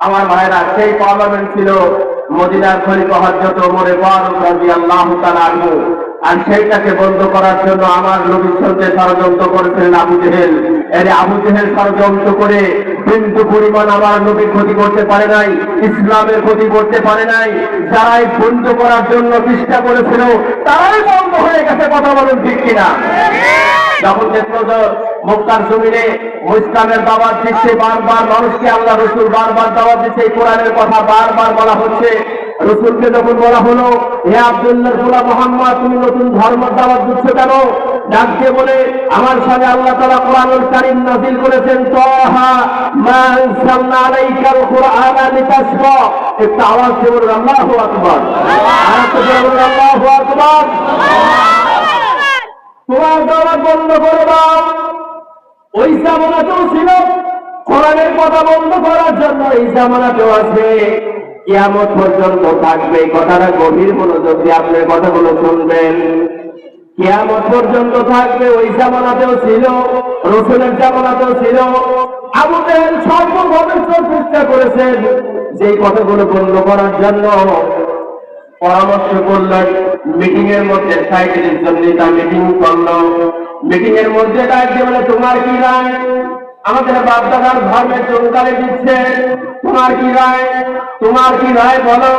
আমার ভাইরা সেই পার্লামেন্ট ছিল, মদিনার খলিফা হজরত ওমরে ফারুক রাদিয়াল্লাহু তাআলা আনহু। আর সেইটাকে বন্ধ করার জন্য আমার নবীর সঙ্গে ষড়যন্ত্র করেছিলেন আবু জেহেল। এর আবু জেহেল ষড়যন্ত্র করে বিন্দু পরিমাণ আমার নবীর ক্ষতি করতে পারে নাই, ইসলামের ক্ষতি করতে পারে নাই, যারাই বন্ধ করার জন্য চেষ্টা করেছিল, তারাই বন্ধ হয়ে গেছে, কথা বলুন ঠিক কিনা? যখন মক্কার জমিনে ইসলামের দাওয়াত দিচ্ছে, বারবার মানুষকে আল্লাহ রসুল বারবার দাওয়াত দিচ্ছে কোরআনের কথা বারবার বলা হচ্ছে, রসুলকে যখন বলা হলো, হে আব্দুল্লাহ মোহাম্মদ, তুমি নতুন ধর্ম দাওয়াত দিচ্ছ কেন? ডাকতে বলে আমার সাথে আল্লাহ তালা কোরআনুল কারিম নাজিল করেছেন। তহা মা আনসালনা আলাইকাল কুরআনা একটু আওয়াজ দিয়ে বলুন আল্লাহু আকবার। আর একটু জোরে বলুন আল্লাহু আকবার। তোমার দাওয়াত বন্ধ করে দাও। ওই জামানাতেও ছিল। কোরআনের কথা বন্ধ করার জন্য এই জামানাতেও আছে কিয়ামত পর্যন্ত থাকবে। কথাটা গভীর মনোযোগ দিয়ে আপনার কথাগুলো শুনবেন। কিয়ামত পর্যন্ত থাকবে, ওই জামানাতেও ছিল, রসুলের জামানাতেও ছিল। জাহেল সর্বভাবে চেষ্টা করেছেন যে কথাগুলো বন্ধ করার জন্য। পরামর্শ করলেন মিটিং এর মধ্যে সাইকেলের জন্য তা মিটিং করল। মিটিং এর মধ্যে ডাকছে বলে, তোমার কি রায়? আমাদের বাপদাদার ধর্মের চৌকালে দিচ্ছে। তোমার কি রায়? তোমার কি রায় বলো?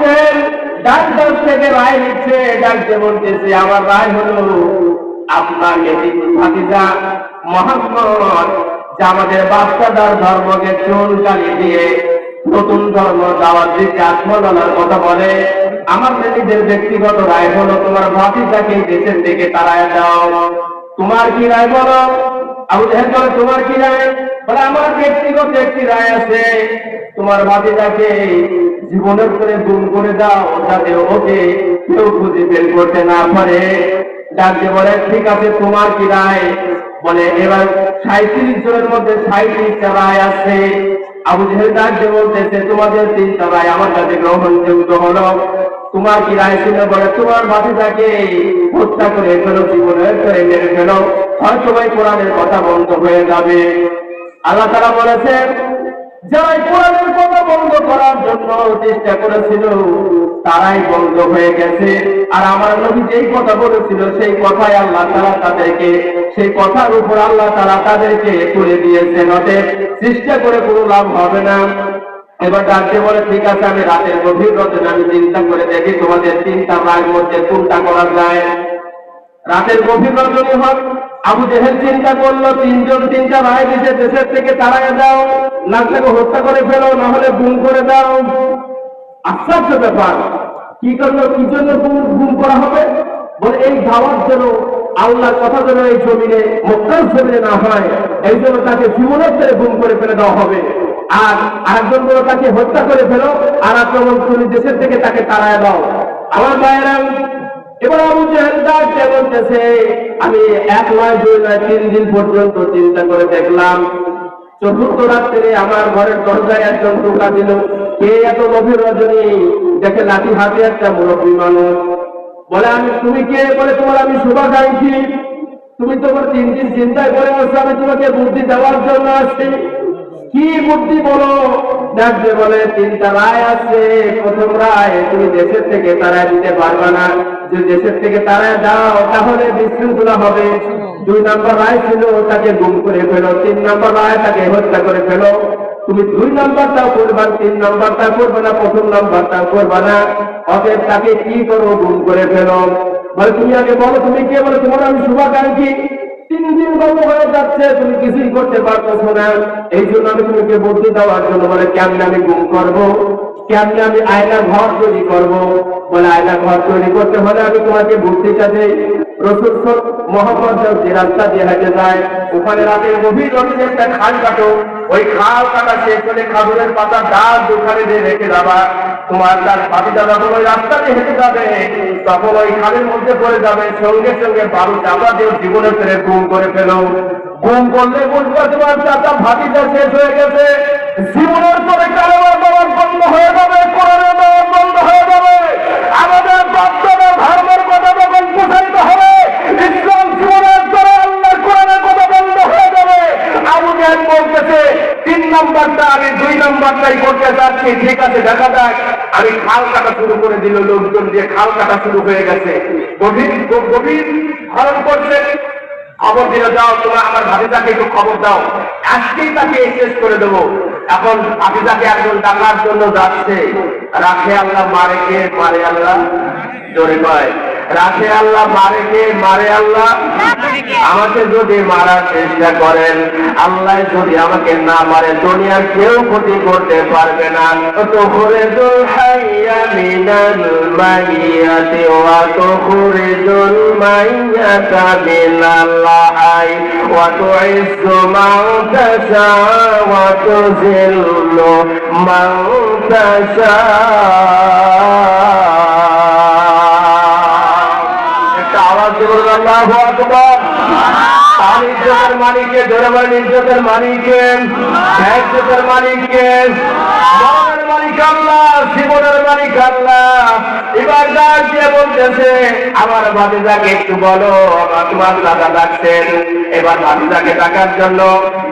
জেহেল ডাক্তার থেকে রায় নিচ্ছে ডাকতে বলতেছে, আমার রায় হলো আপনার ভাতিজা মোহাম্মদ, যে আমাদের বাপদাদার ধর্মকে চুলকালি দিয়ে নতুন ধর্ম দাওয়াত দিতে আত্মদানার কথা বলে, আমার নিজের ব্যক্তিগত রায় হলো তোমার ভাতিজাকে দেশের দিকে তারায় দাও। তোমার কি রায় বলো? আবু তোমার কি রায়? বলে, আমার ব্যক্তিগত একটি রায় আছে। তোমার ভাতিজাকে জীবনের করে গুম করে দাও, যাতে ওকে কেউ খুঁজে বের করতে না পারে। ডাকতে বলে, ঠিক আছে, তোমার কি রায়? বলে, এবার সাঁত্রিশ জনের মধ্যে সাঁত্রিশটা রায় আছে। আবু জেহেল ডাকতে বলতেছে, তোমাদের তিনটা রায় আমার কাছে গ্রহণযোগ্য হলো। তোমার কি রায় ছিল? বলে, তোমার ভাতিজাকে হত্যা করে ফেলো জীবনের করে মেরে ফেলো। হয়তো ভাই কোরআনের কথা বন্ধ হয়ে যাবে। আল্লাহ তারা বলেছেন যারা এই জন্য চেষ্টা করেছিল, তারাই বন্ধ হয়ে গেছে। আর আমার নবী যেই কথা বলেছিল, সেই কথাই আল্লাহ তারা তাদেরকে, সেই কথার উপর আল্লাহ তারা তাদেরকে তুলে দিয়েছেন। অতএব চেষ্টা করে কোনো লাভ হবে না। এবার ডাকতে বলে, ঠিক আছে, আমি রাতের গভীর রজনে আমি চিন্তা করে দেখি তোমাদের চিন্তা রায়ের মধ্যে কোনটা করা যায়? রাতের গভীর রজনী হন আবু জেহেল চিন্তা করল, তিনজন তিনটা রায় দিছে, দেশের থেকে তাড়ায় দাও না তাকে হত্যা করে ফেলো না হলে গুম করে দাও। আশ্চর্য ব্যাপার। কি করল, কি জন্য গুম করা হবে? বলে, এই যাওয়ার জন্য আল্লাহর কথা যেন এই জমিনে মক্কার জমিনে না হয়, এই জন্য তাকে জীবনের ছেড়ে গুম করে ফেলে দেওয়া হবে। আর আরেকজন বলো তাকে হত্যা করে ফেলো, আর আক্রমণ তুমি দেশের থেকে তাকে তাড়ায় দাও। আমার ভাইয়েরা এবার আবু জেহেল বলতেছে, আমি এক নয় দুই নয় তিন দিন পর্যন্ত চিন্তা করে দেখলাম, চতুর্থ রাত্রে আমার ঘরের দরজায় একজন টোকা দিল। কে এত গভীর রজনী? দেখে লাঠি হাতে একটা মুরব্বী মানুষ। বলে, আমি, তুমি কে? বলে, তোমার আমি শুভাকাঙ্ক্ষী তুমি তোমার তিন দিন চিন্তায় করে আসছো আমি তোমাকে বুদ্ধি দেওয়ার জন্য আসছি। কি বুদ্ধি বলো? ডাকবে বলে, তিনটা রায় আছে। প্রথম রায়, তুমি দেশের থেকে তারায় দিতে পারবে না। যে দেশের থেকে তারায় দাও, তাহলে বিশৃঙ্খলা হবে। দুই নম্বর রায় ছিল, তাকে গুম করে ফেলো। তিন নম্বর রায়, তাকে হত্যা করে ফেলো। তুমি দুই নম্বরটাও করবা, তিন নম্বরটা করবে না, প্রথম নম্বরটাও করবে না। অতএব তাকে কি করো? গুম করে ফেলো। বলে, তুমি আগে বলো, তুমি কে বলে? তোমার আমি শুভাকাঙ্ক্ষী। তিন দিন গল্প হয়ে যাচ্ছে, তুমি কিছুই করতে পারতেছো না। এই জন্য আমি তোমাকে বুদ্ধি দেওয়ার জন্য বলে, কেমনে আমি গুম করব? কেমনে আমি আয়না ঘর তৈরি করব? বলে আয়না ঘর তৈরি করতে হলে আমি তোমাকে বুদ্ধিটা দেই। রসুল মোহাম্মদ যে রাস্তা দিয়ে হেঁটে যায়, ওখানে রাতের গভীর রবির একটা খাল কাটো। ওই খাল কাটা শেষ করে খাবুরের পাতা ডাল দোকানে দিয়ে রেখে যাবা। তোমার তার পাতিটা যখন ওই রাস্তা দিয়ে হেঁটে যাবে। তখন ওই খালের মধ্যে পড়ে যাবে, সঙ্গে সঙ্গে বারো চাপা দিয়ে জীবনের ফেরে গুম করে ফেলো। গুম করলে বুঝবে তোমার চাচা ভাতিটা শেষ হয়ে গেছে। জীবনের পরে কারোবার দেওয়ার বন্ধ হয়ে যাবে, কোরআনের দেওয়ার বন্ধ হয়ে যাবে। আমাদের বাচ্চারা ধর্মের কথা যখন প্রসারিত হবে ইসলাম জীবনের পরে আল্লাহ কোরআনের কথা বন্ধ হয়ে যাবে। আবু জাহেল বলতেছে, তিন নম্বরটা আমি দুই নম্বরটা শিকারি করতে যাচ্ছি ঠিক আছে, দেখা যাক। আমি খাল কাটা শুরু করে দিল, লোকজন দিয়ে খাল কাটা শুরু হয়ে গেছে। গভীর গভীর হরণ করছে। খবর দিলে যাও, তোমরা আমার ভাবিজাকে একটু খবর দাও। আজকেই তাকে শেষ করে দেবো। এখন ভাবিজাকে একজন ডাকার জন্য যাচ্ছে। রাখে আল্লাহ, মারে কে? মারে আল্লাহ। জোরে কয়। রাখে আল্লাহ, মারে কে? মারে আল্লাহ। আমাকে যদি মারার চেষ্টা করেন, আল্লাহ যদি আমাকে না মারে, দুনিয়ার কেউ ক্ষতি করতে পারবে না। তো করে দুল হাইয়া মিনাল মাইয়াতি ওয়া তুখরিজুল মাইয়াতা মিনাল হাই ওয়া তুইজ্জু মান তাশা ওয়া তুযিল্লু মান তাশা। আল্লাহু আকবার তার ইজ্জতের মালিককে ধরে বলেন ইজ্জতের মালিককে ইজ্জতের মালিককে মরণের মালিক আল্লাহ জীবনের মালিক আল্লাহ এবার ডাক দিয়ে বলতেছে, আমার ভাতিজাকে একটু বলো, আমার তোমার দাদা ডাকছেন। এবার ভাতিজাকে ডাকার জন্য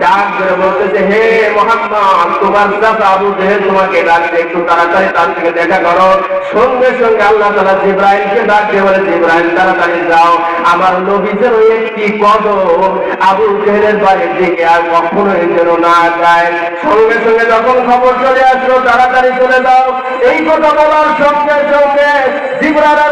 ডাক ধরে বলতেছে, হে মোহাম্মদ, তোমার দাদা আবু জেহেল তোমাকে ডাকছে, একটু তাড়াতাড়ি তার থেকে দেখা করো। সঙ্গে সঙ্গে আল্লাহ তালা জিব্রাইলকে ডাক দিয়ে বলে, জিব্রাইল, তাড়াতাড়ি যাও। আমার নবীদের ওই একটি কদম আবু জেহেলের বাড়ির দিকে আর কখনোই যেন না যায়। সঙ্গে সঙ্গে যখন খবর চলে আসলো, তাড়াতাড়ি চলে যাও। এই কথা বলার সঙ্গে সঙ্গে আপনার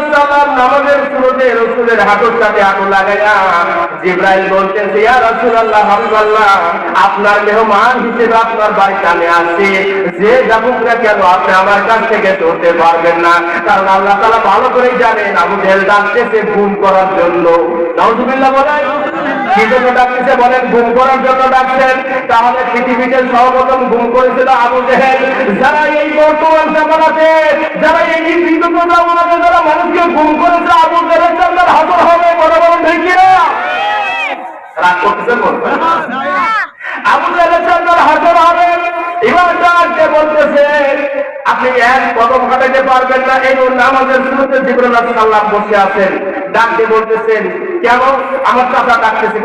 মেহমান হিসেবে আপনার বাড়িতে আমি আসছি। যে যাবুক কেন, আপনি আমার কাছ থেকে ধরতে পারবেন না। কারণ আল্লাহ তাআলা ভালো করেই জানেন, আবু জেহেল ডাকতেছে গুম করার জন্য। নাউজুবিল্লাহ বলেন কি জন্য বলেন ঘুম করার জন্য ডাকছেন। তাহলে পৃথিবীতে সর্বপ্রথম ঘুম করেছিল আবু জেহেল। যারা এই বর্তমান জামানাতে, যারা এই বিগত জামানাতে, যারা মানুষকে ঘুম করেছে আবু জেহেল তাদের হাজর হবে, বড় বড় ঠিক রাগ করতেছেন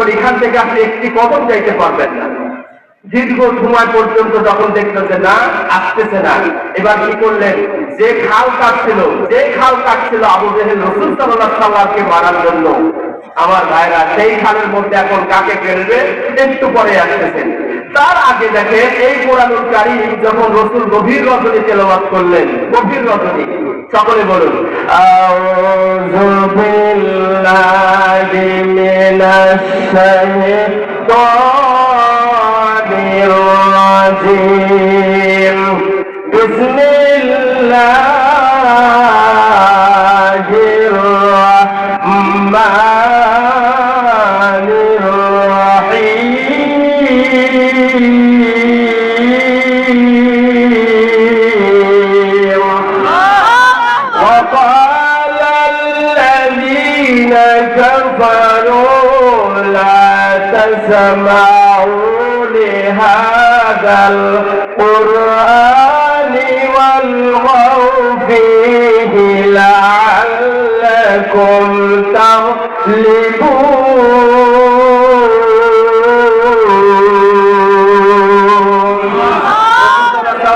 এখান থেকে আপনি একটি পারবেন না। দীর্ঘ সময় পর্যন্ত যখন দেখতেছে, না, আসতেছে না। এবার কি করলেন? যে খাল কাটছিল, যে খাল কাটছিল আবু জেহেল রসুল সাল্লাহ সাল্লামকে মারার জন্য আমার ভাইরা সেই খালের মধ্যে এখন কাকে ফেলবে? একটু পরে আসতেছেন। তার আগে দেখে এই কোরআনুল কারীম যখন রসুল গভীর রজনী তেলবাদ করলেন, গভীর রজনী, সকলে বলুন আউযু বিল্লাহি মিনাশ تسمعوا لهذا القرآن والغوا فيه لعلكم তগলিবুন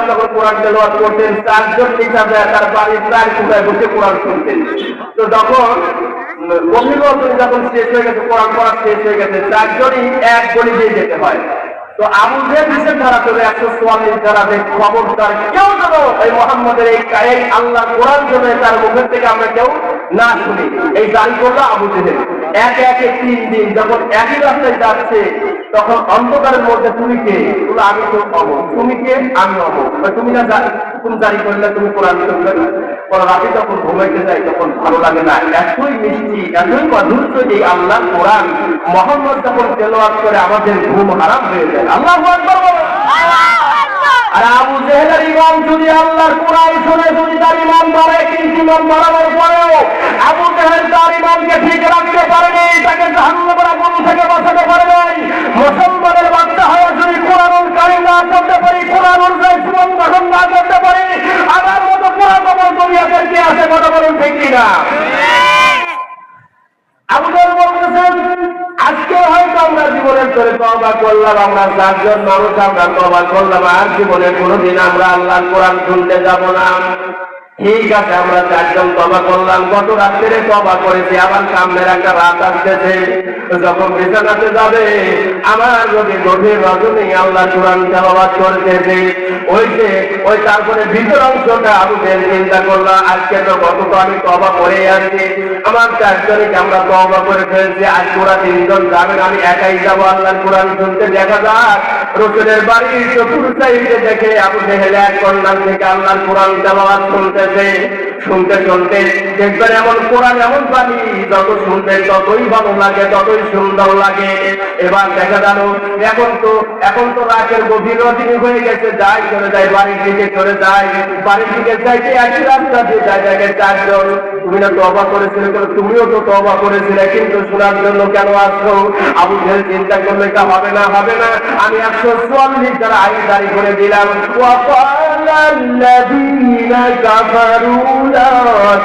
যখন কোরআন তেলাওয়াত করতেন চারজন হিসাবে তার বাড়ির চার কুড়ায় বসে কোরআন শুনতেন তো তখন যখন শেষ হয়ে গেছে, কোরআন পড়া শেষ হয়ে গেছে, চারজনই এক গলি দিয়ে যেতে হয়। তো আবু বিশেষ ধারা চলে একশো চুয়াল্লিশ ধারাতে খবরদার কেউ যেন এই মোহাম্মদের এই আল্লাহ কোরআন জন্য তার মুখের থেকে আমরা কেউ না শুনি। এই জারি করল আবু জেহেল। এক তিন দিন যখন একই রাস্তায় যাচ্ছে তখন অন্ধকারের মধ্যে তুমি কে? বলো, আমি তো অব তুমি কে? আমি তুমি না জারি করলে তুমি কোরআন রাতে যখন ঘুমাইতে যাই তখন ভালো লাগে না। এতই মিষ্টি এতই মধুর্য এই আল্লাহ কোরআন। মোহাম্মদ যখন তেলোয়াত করে আমাদের ঘুম হারাম হয়ে যায়। আল্লাহ। আর আবু জেহেলের ইমাম যদি আল্লাহর কোরআন শুনে যদি তার ইমাম বাড়ে কিন্তু ইমাম বাড়ানোর পরেও আবু জেহেল তার ইমামকে ঠিক রাখতে পারেনি তাকে জাহান্নামের আগুন থেকে বাঁচাতে পারে নাই মুসলমানের বাচ্চা হয়ে যদি কোরআনুল কারিম না করতে পারি কোরআন অনুযায়ী জীবন গঠন না করতে পারি আমার মতো কোরআন কবল দুনিয়াদের কে আছে কথা বলুন ঠিক কিনা? আবু জেহেল বলতেছেন আজকে হয়তো আমরা জীবনের করে তবা করলাম, আমরা চারজন মানুষ, আমরা তবা করলাম, আর জীবনে কোনোদিন আমরা আল্লাহ কোরআন শুনতে যাব না। ঠিক আছে আমরা চারজন তবা করলাম গত রাত্রে তবা করেছি, আবার সামনের একটা রাত আসতেছে। যখন বিছানাতে যাবে, আমার যদি গভীর রজনী আল্লাহ কোরআন তেলাবাদ করতেছে। ওই যে, ওই তারপরে ভিতর অংশটা বের চিন্তা করলাম আজকে তো গত তো আমি তবা করে আছি আমার চারজনকে আমরা তবা করে ফেলছি, আজ তোরা তিনজন যাবেন আমি একাই যাব আল্লাহর কোরআন শুনতে দেখা যাক। রসুলের বাড়ি চতুর্থ সাইডে দেখে আবু জেহেল এক কন্যার থেকে আল্লাহর কোরআন তেলাওয়াত শুনতেছে শুনতে শুনতে দেখবেন এমন কোরআন এমন বাণী যত শুনবেন ততই ভালো লাগে ততই সুন্দর লাগে এবার দেখা গেল এখন তো এখন তো রাতের গভীর রজনী হয়ে গেছে যাই চলে যায় বাড়ির দিকে চলে যায় বাড়ির দিকে যাইতে একই রাস্তা দিয়ে যায় দেখে চারজন তুমি না তবা করেছিলে কেন তুমিও তো তবা করেছিলে কিন্তু শোনার জন্য কেন আসছো আবু জেল চিন্তা করলে তা হবে না হবে না আমি একশো চুয়াল্লিশ দ্বারা আইন জারি করে দিলাম وقال الذين كفروا لا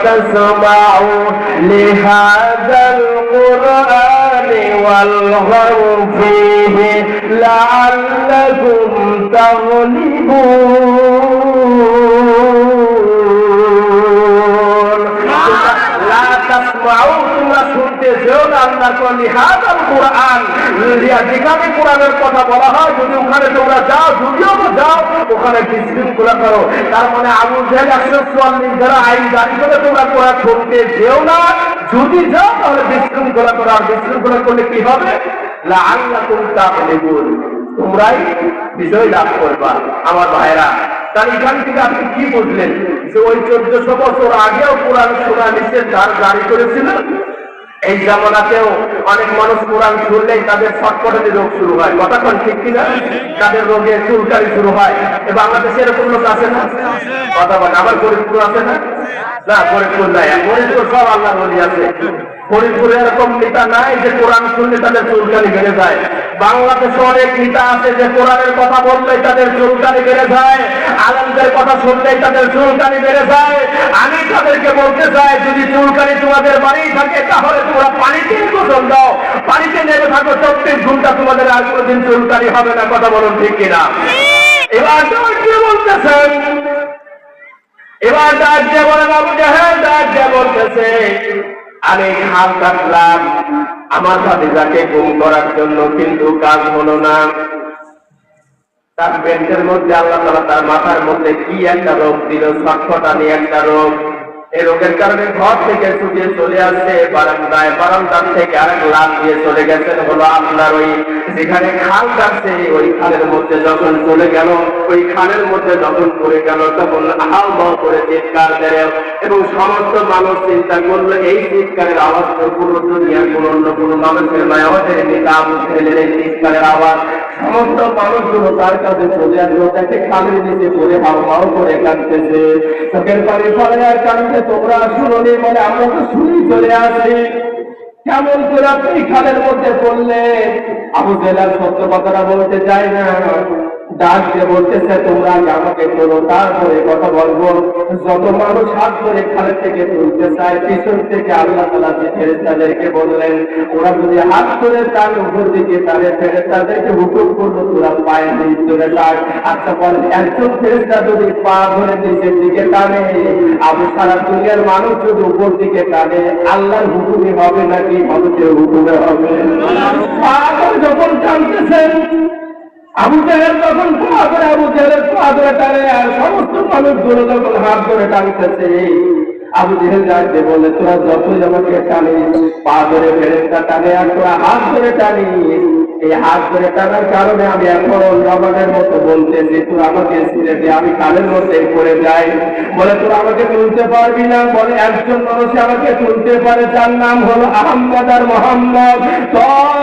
تسمعوا لهذا القرآن والغوا فيه لعلكم تغلبون. যেও না আল্লাহ কলি কোরআন যেখানে কোরআনের কথা বলা হয়, যদি ওখানে তোমরা যাও, যদিও তো যাও, ওখানে বিশৃঙ্খলা করো। তার মানে আবু জেল একশো চুয়াল্লিশ যারা আইন জারি করে তোমরা কোরআন শুনতে যেও না। যদি যাও, তাহলে বিশৃঙ্খলা করো। আর বিশৃঙ্খলা করলে কি হবে? আল্লাহ তোমরা তোমরাই বিজয় লাভ করবা, আমার ভাইরা তার এখান থেকে আপনি কি বুঝলেন? যে ওই চোদ্দশো বছর আগেও কোরআন শোনা নিষেধ জারি করেছিল এই জামানাতেও অনেক মানুষ কোরআন শুনলেই তাদের ছটপটে রোগ শুরু হয়। কতক্ষণ ঠিক কিনা? তাদের রোগে চুলকারি শুরু হয়। এ বাংলাদেশে এরকম লোক আছে না? কথা বলে আবার গরিবপুর আছে না? না গরিবপুর নাই। গরিবপুর সব আল্লাহ বলি আছে। ফরিদপুরে এরকম নেতা নাই যে কোরআন শুনলে তাদের চুলকানি বেড়ে যায়। বাংলাদেশে অনেক নেতা আছে যে কোরআনের কথা বললেই তাদের চুলকানি বেড়ে যায়, আলমদের কথা শুনলেই তাদের চুলকানি বেড়ে যায়। আমি তাদেরকে বলতে চাই, যদি চুলকানি তোমাদের বাড়ি থাকে, তাহলে তোমরা পানিতে গোসল দাও। পানিতে নেমে থাকো, চব্বিশ ঘণ্টা তোমাদের আর কোনোদিন চুলকানি হবে না, কথা বলুন ঠিক কিনা? এবার কি বলতেছেন, এবার ডাক দিয়ে বলে বাবু জাহেদ দিয়ে বলতেছে আমি খাল কাটলাম আমার সাথে যাকে গুম করার জন্য কিন্তু কাজ হলো না। তার বেঞ্চের মধ্যে আল্লাহ তার মাথার মধ্যে কি একটা রোগ দিল, ছটফটানি একটা রোগ। এই রোগের কারণে ঘর থেকে ছুটিয়ে চলে আসছে, বারান্দায়, বারান্দার থেকে আরেক লাভ দিয়ে চলে গেছেন হলো আপনার ওই যেখানে খাল কাটছে ওই খালের মধ্যে যখন চলে গেল, ওই খালের মধ্যে যখন পড়ে গেল, তখন হাল বাউ করে চিৎকার দেয় এবং সমস্ত মানুষ চিন্তা করল, এই চিৎকারের আওয়াজ তো পুরো দুনিয়ার কোন অন্য কোন মানুষের নয় আমাদের নেতা ছেলের এই চিৎকারের আওয়াজ। সমস্ত মানুষগুলো তার কাছে চলে আসলো, তাকে খালের নিচে পড়ে হাও করে কাঁদতেছে। চোখের পানি ফলে আর কাঁদতে তোমরা শুনো নি বলে আমরা তো শুনি চলে আসি। কেমন করে আপনি খালের মধ্যে পড়লে আবু জেলার সত্য কথাটা বলতে চাই না। ডাক দিয়ে বলতেছে তোমরা আমাকে তোলো তারপরে কথা বলব। যত মানুষ হাত ধরে খালের থেকে তুলতে চায় পিছন থেকে আল্লাহ তালা যে ফেরেস্তাদেরকে বললেন ওরা যদি হাত ধরে তার উপর দিকে তাহলে ফেরেস্তাদেরকে হুকুম করল তোরা পায়ে ধরে আচ্ছা বল একজন ফেরেস্তা যদি পা ধরে নিচের দিকে টানে আবু সারা দুনিয়ার মানুষ যদি উপর দিকে টানে আল্লাহর হুকুমে হবে নাকি মানুষের হুকুমে হবে? যখন টানতেছেন আবু জাহেল তখন পা করে আবু জাহেলের পা ধরে টানে আর সমস্ত মানুষগুলো যখন হাত ধরে টানতেছে, আবু জেহেল যাচ্ছে বলে, তোরা যতই আমাকে টানিস, পা ধরে ফেরেস্তা টানে আর তোরা হাত ধরে টানিস। এই হাত ধরে টানার কারণে আমি এখন রমানের মতো বলতেছি, তোরা আমাকে ছিঁড়ে দিয়ে আমি কালের মধ্যে পড়ে যাই। বলে, তোরা আমাকে তুলতে পারবি না। বলে, একজন মানুষ আমাকে তুলতে পারে তার নাম হলো আহম্মদ আর মোহাম্মদ। তহা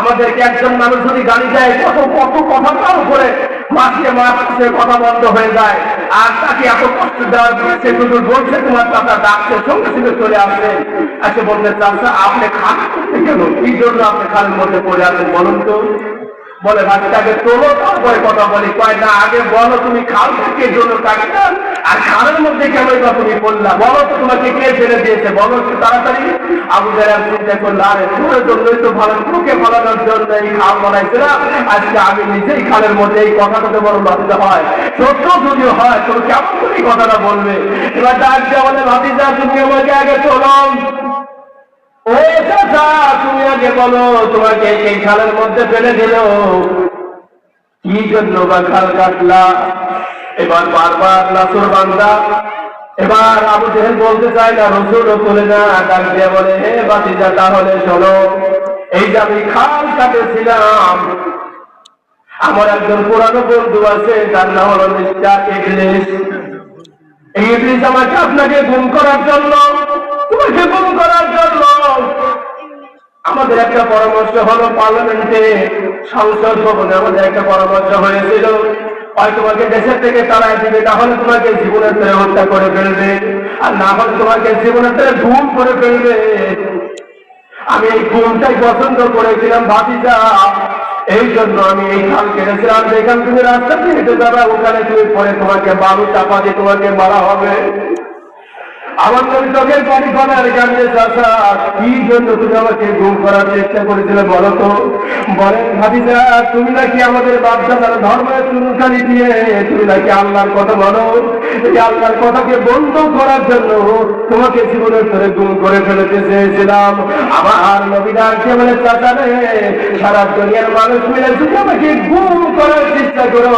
আমাদেরকে একজন মানুষ যদি গাড়ি দেয় কত কত কথা তার উপরে মাসে মাসে কথা বন্ধ হয়ে যায়। আর তাকে এত কষ্ট দেওয়ার পরে সে শুধু বলছে, তোমার কথা ডাকছে, সঙ্গে সঙ্গে চলে আসবে। এসে বলতে চাচা, আপনি খাস কি জন্য আপনি খালের মধ্যে পড়ে আছেন বলুন তো? বলে বাচ্চাকে তোলো, তারপরে কথা বলি। কয়, না, আগে বলো তুমি খাল থেকে জন্য টাকা আর খালের মধ্যে কেন বা তুমি বললা? বলো তো তোমাকে কে ছেড়ে দিয়েছে? বলো একটু তাড়াতাড়ি। আবু জাহেল চিন্তা করল, আরে তোর জন্যই তো ভালো তোকে ফলানোর জন্য এই খাল বানাইছিলাম আজকে আমি নিজেই খালের মধ্যে এই কথাটা তো বড় বাধিত হয় সত্য যদি হয় তো কেমন এই কথাটা বলবে? এবার ডাক দিয়ে বলে, ভাতিজা, তুমি আমাকে আগে চলো তুমি আগে বলো, তোমাকে এই খালের মধ্যে ফেলে দিল। কি জন্য বা খাল কাটলা? এবার বারবার নাসুর বান্দা, এবার আবু জেহেল বলতে চায়, না, রসুলও তোলে না। ডাক দিয়ে বলে, হে বাতিজা, তাহলে শোনো, এই যে আমি খাল কাটেছিলাম, আমার একজন পুরানো বন্ধু আছে, তার নাম হলো মিস্টার ইংলিশ ইবলিস আমাকে আপনাকে গুম করার জন্য, তোমাকে গুম করার জন্য আমাদের একটা পরামর্শ হলো পার্লামেন্টে সংসদ ভবনে আমাদের একটা পরামর্শ হয়েছিল। হয় তোমাকে দেশের থেকে তাড়াই দিবে তাহলে তোমাকে জীবনের ছেড়ে হত্যা করে ফেলবে, আর না হলে তোমাকে জীবনের ছেড়ে গুম করে ফেলবে। আমি এই গুমটাই পছন্দ করেছিলাম, ভাতিজা। এই জন্য আমি এই খাল কেটেছিলাম যেখান তুমি রাস্তা হেঁটে যাবে, ওখানে তুমি পরে তোমাকে বালু চাপা দিয়ে তোমাকে মারা হবে। আমার নবী চোখের পানি ফলার গান্ধে চাষা কি জন্য তুমি আমাকে গুম করার চেষ্টা করেছিলে বলো তো? বলেন ভাবিজা তুমি নাকি আমাদের বাচ্চাদের ধর্মের চুনকালি দিয়ে, তুমি নাকি আল্লাহর কথা বলো? এই আল্লাহর কথাকে বন্ধ করার জন্য তোমাকে জীবনের ধরে গুম করে ফেলতে চেয়েছিলাম। আমার নবীদার কে বলে, চাচা রে, সারা দুনিয়ার মানুষ মিলে যদি আমাকে গুম করার চেষ্টা করো,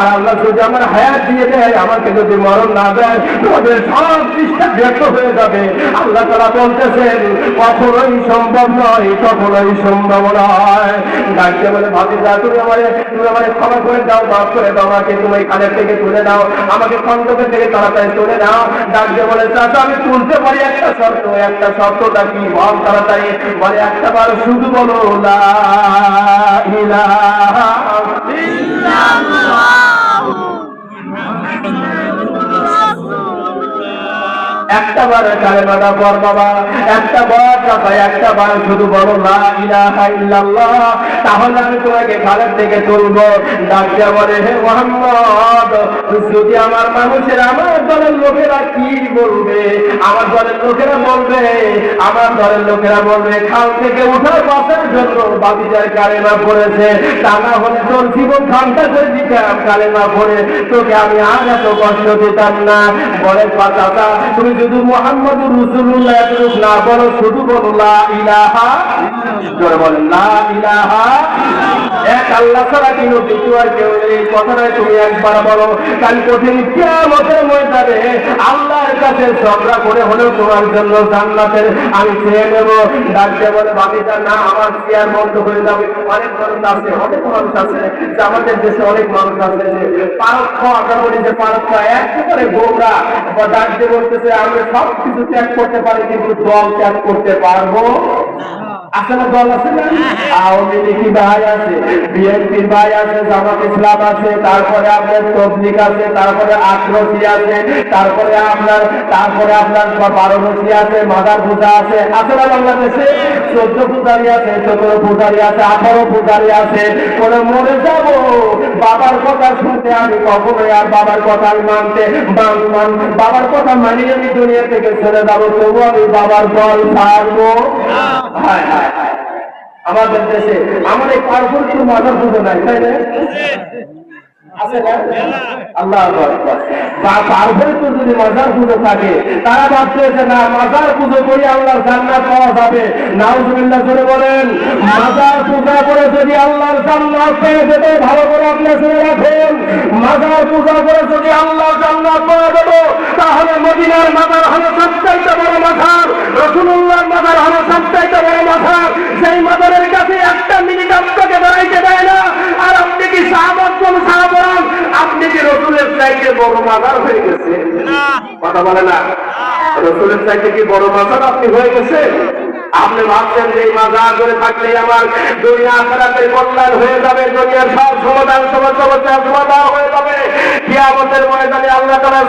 আর আল্লাহ যদি আমার হায়াত দিয়ে দেয়, আমাকে যদি মরণ না দেয়, তোমাদের সব চেষ্টা ব্যর্থ হয়ে যাবে। আল্লাহ তারা বলতেছেন, কখনোই সম্ভব নয়, কখনোই সম্ভব নয়। ডাকতে বলে ভাবি যা তুমি আমারে তুমি আমারে ক্ষমা করে দাও, মাফ করে দাও আমাকে, তুমি কানের থেকে তুলে দাও আমাকে খন্দকের থেকে তাড়াতাড়ি তুলে দাও ডাকতে বলে, চাচা, আমি তুলতে পারি একটা শর্ত, একটা শর্তটা কি? বল তাড়াতাড়ি, বলে একটা বার শুধু বলো, লা ইলাহা একটা বার কালেমাটা পর বাবা, একটা বার চাপা একটা বার শুধু বলো ইলাহা ইল্লাল্লাহ তাহলে আমি তোমাকে খালের থেকে তুলবো। ডাক্তার বলে, হে মোহাম্মদ, যদি আমার মানুষের, আমার দলের লোকেরা কি বলবে? আমার দলের লোকেরা বলবে, আমার দলের লোকেরা বলবে, খাল থেকে উঠার বাঁচার জন্য বাবিজার কালেমা পড়েছে। তা না হলে তোর জীবন ঠান্ডা করে দিতাম কালেমা পড়ে। তোকে আমি আর এত কষ্ট দিতাম না। বলে চাচা তুমি শুধু মোহাম্মদ রসুল্লাহ রূপ না বলো শুধু বলো লা ইলাহা বলেন লা ইলাহা এক আল্লাহ ছাড়া কোনো দ্বিতীয় কেউ এই কথাটাই তুমি একবার বলো। কাল কঠিন কিয়ামতের ময়দানে আল্লাহর কাছে ঝগড়া করে হলেও তোমার জন্য জান্নাতের আমি চেয়ে নেব। ডাকতে বলে বাবিটা না, আমার চেয়ার বন্ধ হয়ে যাবে অনেক মানুষ আছে, অনেক মানুষ আছে। যে আমাদের দেশে অনেক মানুষ আছে যে পারক্ষ আমরা বলি যে পারক্ষ একেবারে গোমরা। বা ডাকতে বলতেছে, আমরা সব কিছু ত্যাগ করতে পারি, কিন্তু দল ত্যাগ করতে পারব না দল আছে না? আওয়ামী লীগি ভাই আছে? বিএনপির ভাই আছে জামাত ইসলাম আছে তারপরে আপনার তবলিক আছে তারপরে আক্রসি আছে তারপরে আপনার তারপরে আপনার বারোরসি আছে মাদার পূজা আছে। আছে না বাংলাদেশে? চোদ্দ পূজারি আছে সতেরো পূজারি আছে আঠারো পূজারি আছে। করে মরে যাব। বাবার কথা শুনতে আমি কখনোই আর বাবার কথা আমি মানতে মান- মান- বাবার কথা মানি আমি দুনিয়া থেকে ছেড়ে যাব তবু আমি বাবার দল ছাড়বো। হায় হায় হায়। আমাদের দেশে আমার এই পার্বণ কোনো মাদার পুজো নাই, তাই না? আল্লাহ। বা থাকে, তারা ভাবছে না মাজার পুজো করে আল্লাহর জান্নাত পাওয়া যাবে। নাউজুবিল্লাহ বলেন মাজার যদি আল্লাহর জান্নাত পেয়ে যেতে ভালো করে আপনি শুনে রাখুন। মাজার পূজা করে যদি আল্লাহর জান্নাত পাওয়া যাবে তাহলে মদিনার মাজার হলো সবচাইতে বড় মাথার রসুল্লাহর মাজার হলো সবচাইতে বড় মাথার সেই মাজারের কাছে একটা মিনিট আপনাকে দাঁড়াইতে দেয় না আর আপনি কি সাহাবাদ কোন সাহাবান আপনি কি রসুলের চাইতে বড় মাজার হয়ে গেছে কথা বলে না। রসুলের চাইতে কি বড় মাজার আপনি হয়ে গেছে আপনি ভাবছেন যে মাজা করে থাকলে আমার দুনিয়া আখেরাতের কল্যাণ হয়ে যাবে, দুনিয়ার সব সমাধান সমস্যা সমাধান হয়ে যাবে। কি কিয়ামতের ময়দানে আল্লাহ তাআলা